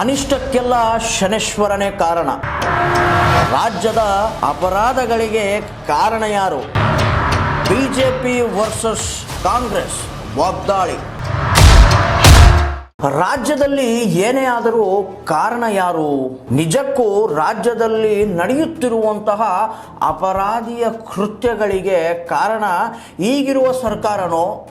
ಅನಿಷ್ಟಕ್ಕೆಲ್ಲ ಶನೇಶ್ವರನೇ ಕಾರಣ. ರಾಜ್ಯದ ಅಪರಾಧಗಳಿಗೆ ಕಾರಣ ಯಾರು? BJP versus Congress. ವಾಗ್ದಾಳಿ. ರಾಜ್ಯದಲ್ಲಿ ಏನೇ ಆದರೂ ಕಾರಣ ಯಾರು? ನಿಜಕ್ಕೂ ರಾಜ್ಯದಲ್ಲಿ ನಡೆಯುತ್ತಿರುವಂತಹ ಅಪರಾಧಿಯ ಕೃತ್ಯಗಳಿಗೆ ಕಾರಣ ಈಗಿರುವ ಸರ್ಕಾರನೋ?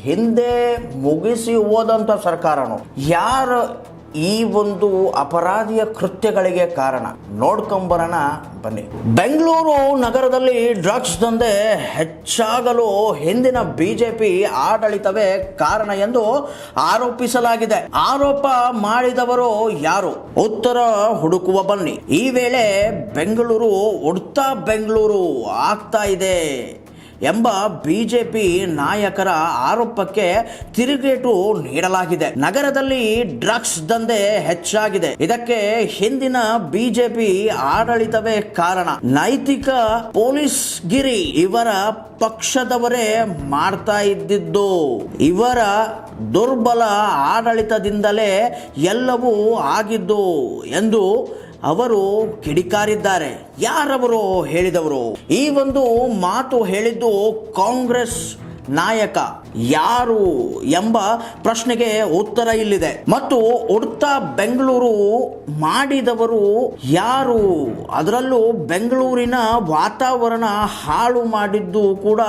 ಹಿಂದೆ ಮುಗಿಸಿ ಹೋದಂಥ ಸರ್ಕಾರನೋ? ಯಾರು ಈ ಒಂದು ಅಪರಾಧಿಯ ಕೃತ್ಯಗಳಿಗೆ ಕಾರಣ. ನೋಡ್ಕೊಂಬರೋಣ, ಬನ್ನಿ. ಬೆಂಗಳೂರು ನಗರದಲ್ಲಿ ಡ್ರಗ್ಸ್ ದಂಧೆ ಹೆಚ್ಚಾಗಲು ಹಿಂದಿನ ಬಿಜೆಪಿ ಆಡಳಿತವೇ ಕಾರಣ ಎಂದು ಆರೋಪಿಸಲಾಗಿದೆ. ಆರೋಪ ಮಾಡಿದವರು ಯಾರು? ಉತ್ತರ ಹುಡುಕುವ ಬನ್ನಿ. ಈ ವೇಳೆ ಬೆಂಗಳೂರು, ಉಡ್ತಾ ಬೆಂಗಳೂರು ಆಗ್ತಾ ಇದೆ. ಎಂಬ ಬಿಜೆಪಿ ನಾಯಕರ ಆರೋಪಕ್ಕೆ ತಿರುಗೇಟು ನೀಡಲಾಗಿದೆ. ನಗರದಲ್ಲಿ ಡ್ರಗ್ಸ್ ದಂಧೆ ಹೆಚ್ಚಾಗಿದೆ. ಇದಕ್ಕೆ ಹಿಂದಿನ ಬಿಜೆಪಿ ಆಡಳಿತವೇ ಕಾರಣ. ನೈತಿಕ ಪೊಲೀಸ್ ಗಿರಿ ಇವರ ಪಕ್ಷದವರೇ ಮಾಡ್ತಾ ಇದ್ದಿದ್ದು. ಇವರ ದುರ್ಬಲ ಆಡಳಿತದಿಂದಲೇ ಎಲ್ಲವೂ ಆಗಿದ್ದು ಎಂದು ಅವರು ಕಿಡಿಕಾರಿದ್ದಾರೆ. ಯಾರವರು ಹೇಳಿದವರು? ಈ ಒಂದು ಮಾತು ಹೇಳಿದ್ದು ಕಾಂಗ್ರೆಸ್ ನಾಯಕ. ಯಾರು ಎಂಬ ಪ್ರಶ್ನೆಗೆ ಉತ್ತರ ಇಲ್ಲಿದೆ. ಮತ್ತು ಉಡ್ತಾ ಬೆಂಗಳೂರು ಮಾಡಿದವರು ಯಾರು? ಅದರಲ್ಲೂ ಬೆಂಗಳೂರಿನ ವಾತಾವರಣ ಹಾಳು ಮಾಡಿದ್ದು ಕೂಡ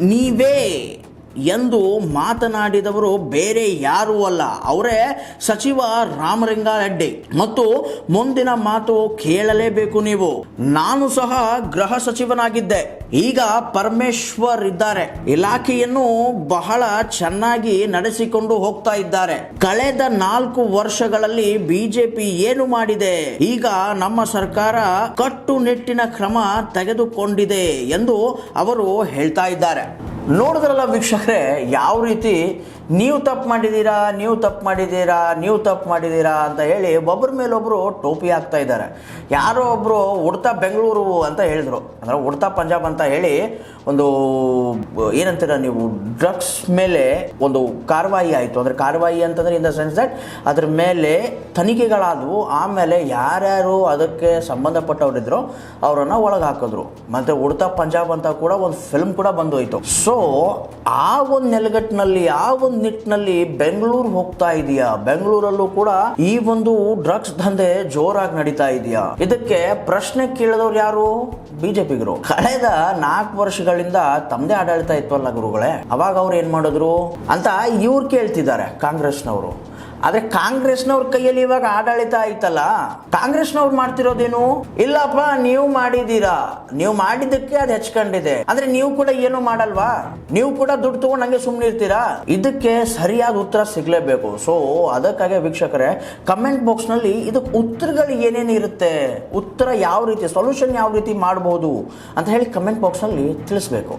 ನೀವೇ. ಎಂದು ಮಾತನಾಡಿದವರು ಬೇರೆ ಯಾರೂ ಅಲ್ಲ. ಅವರೇ ಸಚಿವ ರಾಮಲಿಂಗಾರೆಡ್ಡಿ. ಮತ್ತು ಮುಂದಿನ ಮಾತು ಕೇಳಲೇಬೇಕು ನೀವು. ನಾನು ಸಹ ಗೃಹ ಸಚಿವನಾಗಿದ್ದೆ. ಈಗ ಪರಮೇಶ್ವರ್ ಇದ್ದಾರೆ ಇಲಾಖೆಯನ್ನು ಬಹಳ ಚೆನ್ನಾಗಿ ನಡೆಸಿಕೊಂಡು ಹೋಗ್ತಾ ಇದ್ದಾರೆ. ಕಳೆದ ನಾಲ್ಕು ವರ್ಷಗಳಲ್ಲಿ ಬಿಜೆಪಿ ಏನು ಮಾಡಿದೆ? ಈಗ ನಮ್ಮ ಸರ್ಕಾರ ಕಟ್ಟುನಿಟ್ಟಿನ ಕ್ರಮ ತೆಗೆದುಕೊಂಡಿದೆ ಎಂದು ಅವರು ಹೇಳ್ತಾ ಇದ್ದಾರೆ. ನೋಡಿದ್ರಲ್ಲ ವೀಕ್ಷಕರೇ ಯಾವ ರೀತಿ ನೀವು ತಪ್ಪು ಮಾಡಿದ್ದೀರಾ, ನೀವು ತಪ್ಪು ಮಾಡಿದ್ದೀರಾ, ನೀವು ತಪ್ಪು ಮಾಡಿದ್ದೀರಾ ಅಂತ ಹೇಳಿ ಒಬ್ಬರ ಮೇಲೊಬ್ಬರು ಟೋಪಿ ಹಾಕ್ತಾ ಇದ್ದಾರೆ. ಯಾರೋ ಒಬ್ಬರು ಉಡ್ತಾ ಬೆಂಗಳೂರು ಅಂತ ಹೇಳಿದರು. ಅಂದರೆ ಉಡ್ತಾ ಪಂಜಾಬ್ ಅಂತ ಹೇಳಿ ಒಂದು, ಏನಂತೀರ ನೀವು, ಡ್ರಗ್ಸ್ ಮೇಲೆ ಒಂದು ಕಾರ್ವಾಯಿ ಆಯಿತು. ಅಂದರೆ ಕಾರ್ವಾಯಿ ಅಂತಂದರೆ ಇನ್ ದ ಸೆನ್ಸ್ ದಟ್ ಅದ್ರ ಮೇಲೆ ತನಿಖೆಗಳಾದವು. ಆಮೇಲೆ ಯಾರ್ಯಾರು ಅದಕ್ಕೆ ಸಂಬಂಧಪಟ್ಟವರಿದ್ರು ಅವರನ್ನು ಒಳಗೆ ಹಾಕಿದ್ರು ಮತ್ತು ಉಡ್ತಾ ಪಂಜಾಬ್ ಅಂತ ಕೂಡ ಒಂದು ಫಿಲ್ಮ್ ಕೂಡ ಬಂದೋಯ್ತು. ಸೊ ಆ ಒಂದು ನೆಲಗಟ್ಟಿನಲ್ಲಿ, ಆ ಒಂದು ನಿಟ್ಟಿನಲ್ಲಿ ಬೆಂಗಳೂರು ಹೋಗ್ತಾ ಇದೆಯಾ? ಬೆಂಗಳೂರಲ್ಲೂ ಕೂಡ ಈ ಒಂದು ಡ್ರಗ್ಸ್ ದಂಧೆ ಜೋರಾಗಿ ನಡೀತಾ ಇದೆಯಾ? ಇದಕ್ಕೆ ಪ್ರಶ್ನೆ ಕೇಳಿದವ್ರು ಯಾರು? ಬಿಜೆಪಿಗರು. ಕಳೆದ ನಾಲ್ಕು ವರ್ಷಗಳಿಂದ ತಮ್ಮದೇ ಆಡಳಿತ ಇತ್ತಲ್ಲ ಗುರುಗಳೇ. ಅವಾಗ ಅವ್ರು ಏನ್ ಮಾಡಿದ್ರು? ಅಂತ ಇವ್ರು ಕೇಳ್ತಿದ್ದಾರೆ ಕಾಂಗ್ರೆಸ್ನವರು. ಆದ್ರೆ ಕಾಂಗ್ರೆಸ್ನವ್ರ ಕೈಯಲ್ಲಿ ಇವಾಗ ಆಡಳಿತ ಆಯ್ತಲ್ಲ? ಕಾಂಗ್ರೆಸ್ನವ್ರು ಮಾಡ್ತಿರೋದೇನು? ಇಲ್ಲಪ್ಪ, ನೀವು ಮಾಡಿದೀರಾ ನೀವು ಮಾಡಿದ್ದಕ್ಕೆ ಅದು ಹೆಚ್ಕೊಂಡಿದೆ. ಅಂದ್ರೆ ನೀವು ಕೂಡ ಏನು ಮಾಡಲ್ವಾ? ನೀವು ಕೂಡ ದುಡ್ಡು ತಗೊಂಡು ಹಂಗೆ ಸುಮ್ಮನೆ ಇರ್ತೀರಾ ಇದಕ್ಕೆ ಸರಿಯಾದ ಉತ್ತರ ಸಿಗ್ಲೇಬೇಕು. ಸೊ ಅದಕ್ಕಾಗಿ ವೀಕ್ಷಕರೇ ಕಮೆಂಟ್ ಬಾಕ್ಸ್ನಲ್ಲಿ ಇದಕ್ಕೆ ಉತ್ತರಗಳು ಏನೇನು ಇರುತ್ತೆ? ಉತ್ತರ ಯಾವ ರೀತಿ ಸೊಲ್ಯೂಷನ್ ಯಾವ ರೀತಿ ಮಾಡಬಹುದು ಅಂತ ಹೇಳಿ ಕಮೆಂಟ್ ಬಾಕ್ಸ್ನಲ್ಲಿ ತಿಳಿಸ್ಬೇಕು.